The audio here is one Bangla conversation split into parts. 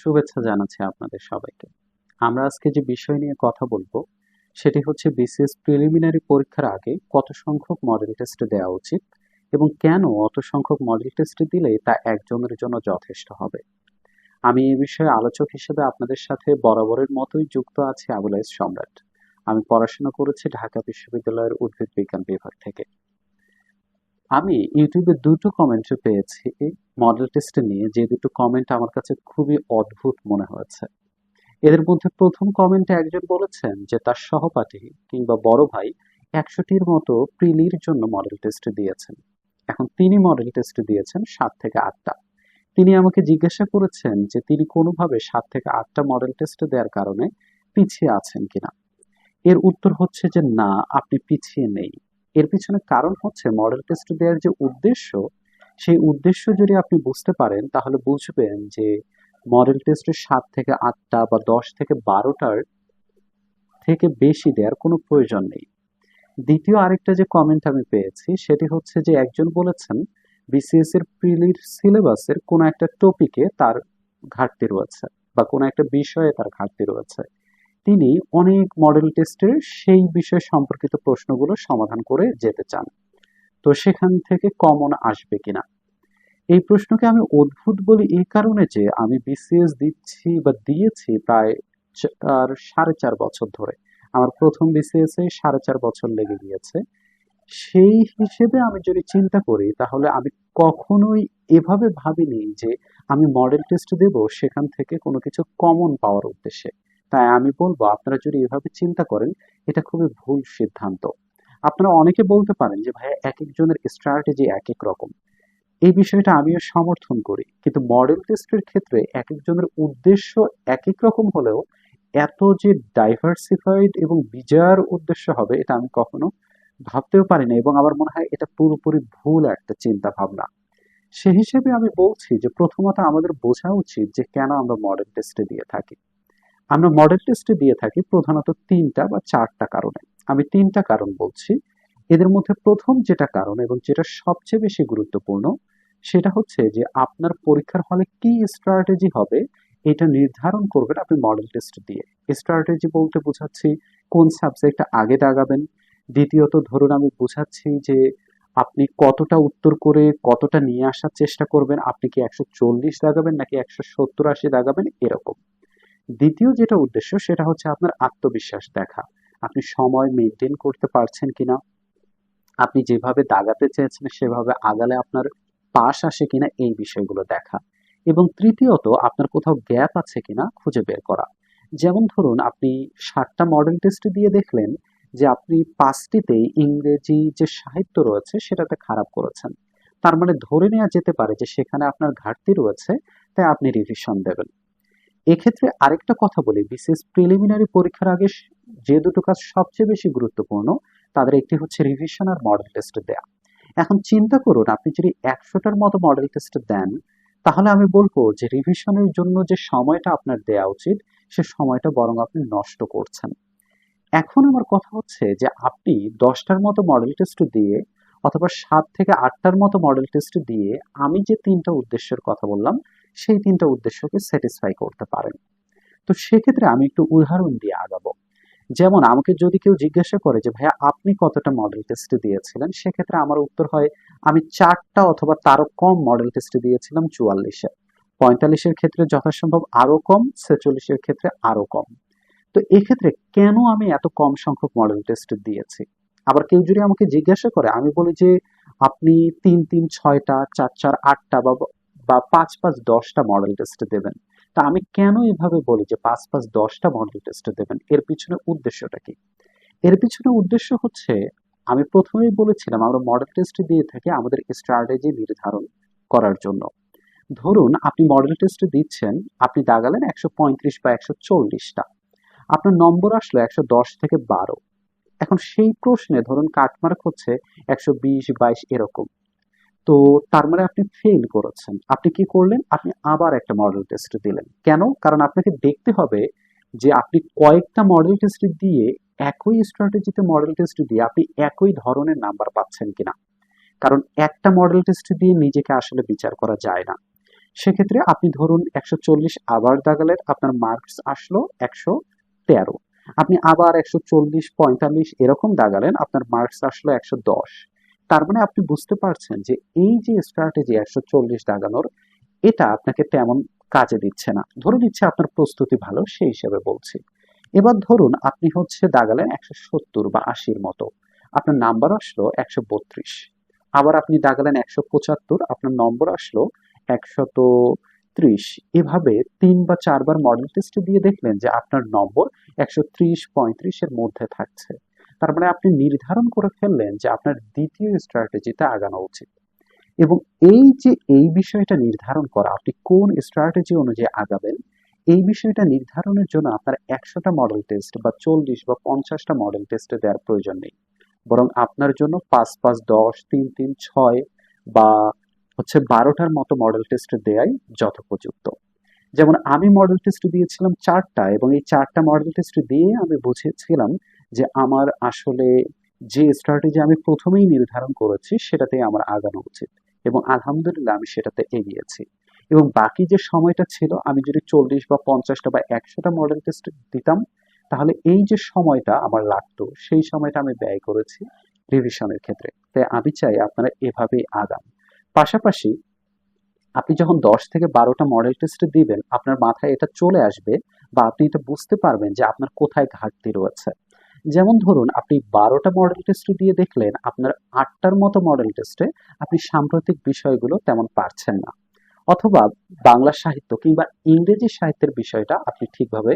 শুভেচ্ছা জানাচ্ছি আপনাদের সবাইকে। আমরা আজকে যে বিষয় নিয়ে কথা বলব, সেটি হচ্ছে বিসিএস প্রিলিমিনারি পরীক্ষার আগে কত সংখ্যক মডেল টেস্ট দেওয়া উচিত এবং কেন অত সংখ্যক মডেল টেস্ট দিলে তা একজনের জন্য যথেষ্ট হবে। আমি এই বিষয়ে আলোচক হিসেবে আপনাদের সাথে বরাবরের মতোই যুক্ত আছি আবুলাইস সম্রাট। আমি পড়াশোনা করেছি ঢাকা বিশ্ববিদ্যালয়ের উদ্ভিদ বিজ্ঞান বিভাগ থেকে। আমি ইউটিউবে দুটো কমেন্ট পেয়েছি। মডেল টেস্ট নিয়ে যে দুটো কমেন্ট আমার কাছে খুবই অদ্ভুত মনে হয়েছে। এদের মধ্যে প্রথম কমেন্টে একজন বলেছেন যে, তার সহপাঠী কিংবা বড় ভাই একশোটির মতো প্রিলির জন্য মডেল টেস্ট দিয়েছেন। এখন তিনি মডেল টেস্ট দিয়েছেন সাত থেকে আটটা। তিনি আমাকে জিজ্ঞাসা করেছেন যে, তিনি কোনোভাবে সাত থেকে আটটা মডেল টেস্ট দেওয়ার কারণে পিছিয়ে আছেন কিনা। এর উত্তর হচ্ছে যে, না, আপনি পিছিয়ে নেই। এর পিছনে কারণ হচ্ছে মডেল টেস্ট দেওয়ার যে উদ্দেশ্য, সেই উদ্দেশ্য যদি আপনি বুঝতে পারেন, তাহলে বুঝবেন যে মডেল টেস্টের সাত থেকে আটটা বা দশ থেকে বারোটার থেকে বেশি দেওয়ার কোনো প্রয়োজন নেই। দ্বিতীয় আরেকটা যে কমেন্ট আমি পেয়েছি, সেটি হচ্ছে যে একজন বলেছেন বিসিএস এর প্রিলির সিলেবাসের কোনো একটা টপিকে তার ঘাটতি রয়েছে বা কোনো একটা বিষয়ে তার ঘাটতি রয়েছে। তিনি অনেক মডেল টেস্টের সেই বিষয় সম্পর্কিত প্রশ্নগুলো সমাধান করে যেতে চান। তো সেখান থেকে কমন আসবে কিনা? এই প্রশ্নকে আমি অদ্ভুত বলি এই কারণে যে আমি বিসিএস দিচ্ছি বা দিয়েছি প্রায় চার সাড়ে চার বছর ধরে। আমার প্রথম বিসিএস এ সাড়ে চার বছর লেগে গিয়েছে। সেই হিসেবে আমি যদি চিন্তা করি, তাহলে আমি কখনোই এভাবে ভাবিনি যে আমি মডেল টেস্ট দেব সেখান থেকে কোনো কিছু কমন পাওয়ার উদ্দেশ্যে। তাই আমি বলব, আপনারা যদি এভাবে চিন্তা করেন, এটা খুবই ভুল সিদ্ধান্ত। আপনারা অনেকে বলতে পারেন যে, ভাইয়া, এক একজনের স্ট্র্যাটেজি এক এক রকম। এই বিষয়টা আমিও সমর্থন করি। কিন্তু মডেল টেস্টের ক্ষেত্রে এক একজনের উদ্দেশ্য এক এক রকম হলেও এত যে ডাইভার্সিফাইড এবং বিজয়ার উদ্দেশ্য হবে, এটা আমি কখনো ভাবতেও পারি না এবং আমার মনে হয় এটা পুরোপুরি ভুল একটা চিন্তা ভাবনা সে হিসেবে আমি বলছি যে, প্রথমত আমাদের বোঝা উচিত যে, কেন আমরা মডেল টেস্টে দিয়ে থাকি। আমরা মডেল টেস্টে দিয়ে থাকি প্রধানত তিনটা বা চারটা কারণে। আমি তিনটা কারণ বলছি। এদের মধ্যে প্রথম যেটা কারণ এবং যেটা সবচেয়ে বেশি গুরুত্বপূর্ণ, সেটা হচ্ছে যে আপনার পরীক্ষার হলে কি স্ট্র্যাটেজি হবে এটা নির্ধারণ করবেন আপনি মডেল টেস্ট দিয়ে। স্ট্র্যাটেজি বলতে বোঝাচ্ছি কোন সাবজেক্ট আগে দাগাবেন। দ্বিতীয়ত ধরুন আমি বোঝাচ্ছি যে আপনি কতটা উত্তর করে কতটা নিয়ে আসার চেষ্টা করবেন। আপনি কি একশো চল্লিশ দাগাবেন নাকি একশো সত্তর আশি দাগাবেন? এরকম। দ্বিতীয় যেটা উদ্দেশ্য, সেটা হচ্ছে আপনার আত্মবিশ্বাস দেখা। আপনি সময় মেনটেন করতে পারছেন কিনা, আপনি যেভাবে দাগাতে চেয়েছেন সেভাবে আগালে আপনার পাশ আসে কিনা এই বিষয়গুলো দেখা। এবং তৃতীয়ত, আপনার কোথাও গ্যাপ আছে কিনা খুঁজে বের করা। যেমন ধরুন, আপনি সাতটা মডেল টেস্ট দিয়ে দেখলেন যে আপনি পাঁচটিতেই ইংরেজি যে সাহিত্য রয়েছে সেটাতে খারাপ করেছেন। তার মানে ধরে নেওয়া যেতে পারে যে সেখানে আপনার ঘাটতি রয়েছে, তাই আপনি রিভিশন দেবেন। এক্ষেত্রে আরেকটা কথা বলি, বিশেষ প্রিলিমিনারি পরীক্ষার আগে যে দুটো কাজ সবচেয়ে বেশি গুরুত্বপূর্ণ, তাদের একটি হচ্ছে রিভিশন আর মডেল টেস্ট দেয়া। এখন চিন্তা করুন, আপনি যদি একশোটার মতো মডেল টেস্ট দেন, তাহলে আমি বলব যে রিভিশনের জন্য যে সময়টা আপনার দেয়া উচিত, সে সময়টা বরং আপনি নষ্ট করছেন। এখন আমার কথা হচ্ছে যে আপনি দশটার মতো মডেল টেস্ট দিয়ে অথবা সাত থেকে আটটার মতো মডেল টেস্ট দিয়ে আমি যে তিনটা উদ্দেশ্যের কথা বললাম, সেই তিনটা উদ্দেশ্যকে স্যাটিসফাই করতে পারেন। তো সেক্ষেত্রে আমি একটু উদাহরণ দিয়ে আগাবো। যেমন আমাকে যদি কেউ জিজ্ঞাসা করে যে, ভাইয়া, আপনি কতটা মডেল টেস্ট দিয়েছিলেন? সেক্ষেত্রে আমার উত্তর হয়, আমি চারটা অথবা তারও কম মডেল টেস্ট দিয়েছিলাম চুয়াল্লিশে। পঁয়তাল্লিশের ক্ষেত্রে যথাসম্ভব আরও কম, ছেচল্লিশের ক্ষেত্রে আরও কম। তো এক্ষেত্রে কেন আমি এত কম সংখ্যক মডেল টেস্ট দিয়েছি? আবার কেউ যদি আমাকে জিজ্ঞাসা করে, আমি বলি যে, আপনি তিন তিন, ছয়টা, চার চার, আটটা বা বা পাঁচ পাঁচ, দশটা মডেল টেস্ট দেবেন। তা আমি কেন এভাবে বলি যে পাঁচ পাঁচ, দশটা মডেল টেস্ট দেবেন? এর পিছনে উদ্দেশ্যটা কি? এর পিছনে উদ্দেশ্য হচ্ছে, আমি প্রথমেই বলেছিলাম, আমরা মডেল টেস্ট দিয়ে থাকি আমাদের স্ট্র্যাটেজি নির্ধারণ করার জন্য। ধরুন, আপনি মডেল টেস্ট দিচ্ছেন, আপনি দাগালেন একশো পঁয়ত্রিশ বা একশো চল্লিশটা। আপনার নম্বর আসলো একশো দশ থেকে বারো। এখন সেই প্রশ্নে ধরুন কাটমার্ক হচ্ছে একশো বিশ, বাইশ এরকম। তো তার মানে আপনি ফেল করেছেন। আপনি কি করলেন? আপনি আবার একটা মডেল টেস্ট দিলেন। কেন? কারণ আপনাকে দেখতে হবে যে আপনি কয়েকটা মডেল টেস্ট দিয়ে একই স্ট্র্যাটেজিতে মডেল টেস্ট দিয়ে আপনি একই ধরনের নাম্বার পাচ্ছেন কিনা। কারণ একটা মডেল টেস্ট দিয়ে নিজেকে আসলে বিচার করা যায় না। সেক্ষেত্রে আপনি ধরুন একশো চল্লিশ আবার দাগালেন, আপনার মার্কস আসলো একশো তেরো। আপনি আবার একশো চল্লিশ, পঁয়তাল্লিশ এরকম দাগালেন, আপনার মার্কস আসলো একশো দশ। তার মানে আপনি বুঝতে পারছেন যে এই যে স্ট্র্যাটেজি একশো চল্লিশ দাগানোর, এটা আপনাকে তেমন কাজে দিচ্ছে না। ধরে নিচ্ছে আপনার প্রস্তুতি ভালো, সেই হিসেবে বলছি। এবার ধরুন আপনি হচ্ছে দাগালেন একশো সত্তর বা আশির মতো। আপনার নাম্বার আসলো একশো বত্রিশ। আবার আপনি দাগালেন একশো পঁচাত্তর, আপনার নম্বর আসলো একশত ত্রিশ, এভাবে তিন বা চারবার মডেল টেস্ট দিয়ে দেখলেন যে আপনার নম্বর একশো ত্রিশ পঁয়ত্রিশের মধ্যে থাকছে। তার মানে আপনি নির্ধারণ করে ফেললেন যে আপনার দ্বিতীয় স্ট্র্যাটেজিতে আগানো উচিত। এবং এই যে এই বিষয়টা নির্ধারণ করা, আপনি কোন স্ট্র্যাটেজি অনুযায়ী আগাবেন, এই বিষয়টা নির্ধারণের জন্য আপনার একশোটা মডেল টেস্ট বা চল্লিশ বা পঞ্চাশটা মডেল টেস্টে দেওয়ার প্রয়োজন নেই। বরং আপনার জন্য পাঁচ পাঁচ, দশ, তিন তিন, ছয় বা হচ্ছে বারোটার মতো মডেল টেস্ট দেয়াই যথোপযুক্ত। যেমন আমি মডেল টেস্ট দিয়েছিলাম চারটা এবং এই চারটা মডেল টেস্ট দিয়ে আমি বুঝেছিলাম যে আমার আসলে যে স্ট্র্যাটেজি আমি প্রথমেই নির্ধারণ করেছি সেটাতেই আমার আগানো উচিত এবং আলহামদুলিল্লাহ আমি সেটাতে এগিয়েছি। এবং বাকি যে সময়টা ছিল, আমি যদি চল্লিশ বা পঞ্চাশটা বা একশোটা মডেল টেস্ট দিতাম, তাহলে এই যে সময়টা আমার লাগতো, সেই সময়টা আমি ব্যয় করেছি রিভিশনের ক্ষেত্রে। তাই আমি চাই আপনারা এভাবেই আগান। পাশাপাশি আপনি যখন দশ থেকে বারোটা মডেল টেস্ট দিবেন, আপনার মাথায় এটা চলে আসবে বা আপনি এটা বুঝতে পারবেন যে আপনার কোথায় ঘাটতি রয়েছে। যেমন ধরুন, আপনি বারোটা মডেল টেস্ট দিয়ে দেখলেন আপনার আটটার মতো মডেল টেস্টে আপনি সাম্প্রতিক বিষয়গুলো তেমন পারছেন না। অথবা বাংলা সাহিত্য কিংবা ইংরেজি সাহিত্যের বিষয়টা আপনি ঠিকভাবে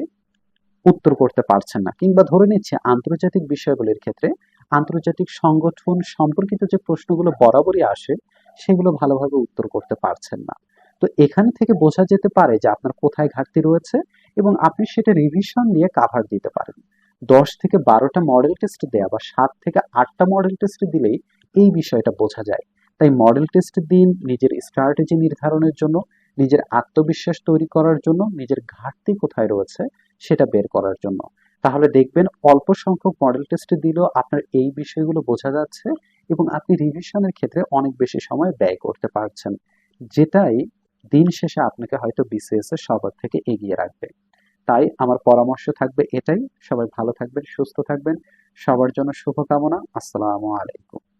উত্তর করতে পারছেন না। কিংবা ধরে নিচ্ছে আন্তর্জাতিক বিষয়গুলির ক্ষেত্রে আন্তর্জাতিক সংগঠন সম্পর্কিত যে প্রশ্নগুলো বরাবরই আসে সেগুলো ভালোভাবে উত্তর করতে পারছেন না। তো এখান থেকে বোঝা যেতে পারে যে আপনার কোথায় ঘাটতি রয়েছে এবং আপনি সেটা রিভিশন দিয়ে কাভার দিতে পারেন। দশ থেকে বারোটা মডেল টেস্ট দেওয়া বা সাত থেকে আটটা মডেল টেস্ট দিলেই এই বিষয়টা বোঝা যায়। তাই মডেল টেস্ট দিন, নিজের স্ট্র্যাটেজি নির্ধারণের জন্য, নিজের আত্মবিশ্বাস তৈরি করার জন্য, নিজের ঘাটতি কোথায় রয়েছে সেটা বের করার জন্য। তাহলে দেখবেন অল্প সংখ্যক মডেল টেস্ট দিলেও আপনার এই বিষয়গুলো বোঝা যাচ্ছে এবং আপনি রিভিশনের ক্ষেত্রে অনেক বেশি সময় ব্যয় করতে পারছেন, যেটাই দিন শেষে আপনাকে হয়তো বিসিএস এর সবার থেকে এগিয়ে রাখবে। তাই আমার পরামর্শ থাকবে এটাই। সবাই ভালো থাকবেন, সুস্থ থাকবেন। সবার জন্য শুভকামনা। আসসালামু আলাইকুম।